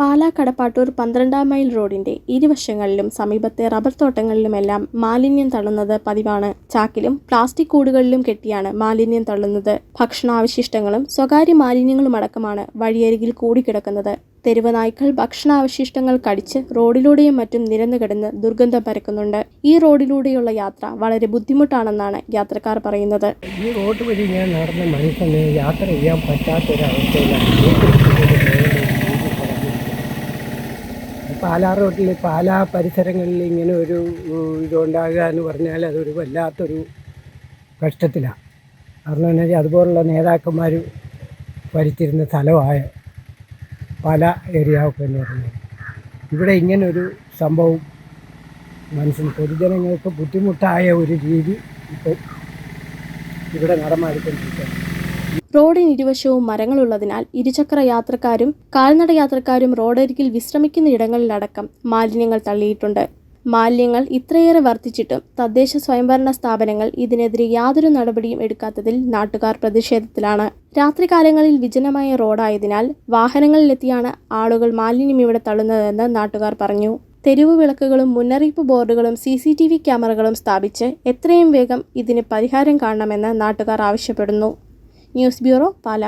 പാലാ കടപ്പാട്ടൂർ പന്ത്രണ്ടാം മൈൽ റോഡിന്റെ ഇരുവശങ്ങളിലും സമീപത്തെ റബ്ബർ തോട്ടങ്ങളിലുമെല്ലാം മാലിന്യം തള്ളുന്നത് പതിവാണ്. ചാക്കിലും പ്ലാസ്റ്റിക് കൂടുകളിലും കെട്ടിയാണ് മാലിന്യം തള്ളുന്നത്. ഭക്ഷണാവശിഷ്ടങ്ങളും സ്വകാര്യ മാലിന്യങ്ങളുമടക്കമാണ് വഴിയരികിൽ കൂടിക്കിടക്കുന്നത്. തെരുവ് നായ്ക്കൾ ഭക്ഷണാവശിഷ്ടങ്ങൾ കടിച്ച് റോഡിലൂടെയും മറ്റും നിരന്നുകിടന്ന് ദുർഗന്ധം പരക്കുന്നുണ്ട്. ഈ റോഡിലൂടെയുള്ള യാത്ര വളരെ ബുദ്ധിമുട്ടാണെന്നാണ് യാത്രക്കാർ പറയുന്നത്. ഈ റോഡ് വഴി ഞാൻ നടന്ന മനുഷ്യന് യാത്ര ചെയ്യാൻ പറ്റാത്തൊരവസ്ഥയിലാണ് വീട്ടിൽ പോലും പോകേണ്ട ഒരു രീതി പടർന്നിരിക്കുന്നത്. പാലാ റോഡിൽ പാലാ പരിസരങ്ങളിൽ ഇങ്ങനെ ഒരു ഇതുണ്ടാകുക എന്ന് പറഞ്ഞാൽ അതൊരു വല്ലാത്തൊരു കഷ്ടത്തിലാണ് കാരണം എന്ന് വെച്ചാൽ അതുപോലുള്ള നേതാക്കന്മാർ ഭരിച്ചിരുന്ന സ്ഥലമായ പല ഏരിയ ഒക്കെ എന്ന് പറഞ്ഞാൽ. ഇവിടെ ഇങ്ങനൊരു സംഭവം മനസ്സിന് പൊതുജനങ്ങൾക്ക് ബുദ്ധിമുട്ടായ ഒരു രീതി ഇപ്പോൾ ഇവിടെ നടമാടിക്കൊണ്ടിരിക്കുകയാണ് റോഡിന് ഇരുവശവും മരങ്ങളുള്ളതിനാൽ ഇരുചക്ര യാത്രക്കാരും കാൽനട യാത്രക്കാരും റോഡരികിൽ വിശ്രമിക്കുന്ന ഇടങ്ങളിലടക്കം മാലിന്യങ്ങൾ തള്ളിയിട്ടുണ്ട്. മാലിന്യങ്ങൾ ഇത്രയേറെ വർദ്ധിച്ചിട്ടും തദ്ദേശ സ്വയംഭരണ സ്ഥാപനങ്ങൾ ഇതിനെതിരെ യാതൊരു നടപടിയും എടുക്കാത്തതിൽ നാട്ടുകാർ പ്രതിഷേധത്തിലാണ്. രാത്രികാലങ്ങളിൽ വിജനമായ റോഡായതിനാൽ വാഹനങ്ങളിലെത്തിയാണ് ആളുകൾ മാലിന്യം ഇവിടെ തള്ളുന്നതെന്ന് നാട്ടുകാർ പറഞ്ഞു. തെരുവ് വിളക്കുകളും മുന്നറിയിപ്പ് ബോർഡുകളും സി സി ടി വി ക്യാമറകളും സ്ഥാപിച്ച് എത്രയും വേഗം ഇതിന് പരിഹാരം കാണണമെന്ന് നാട്ടുകാർ ആവശ്യപ്പെടുന്നു. News bureau Pala.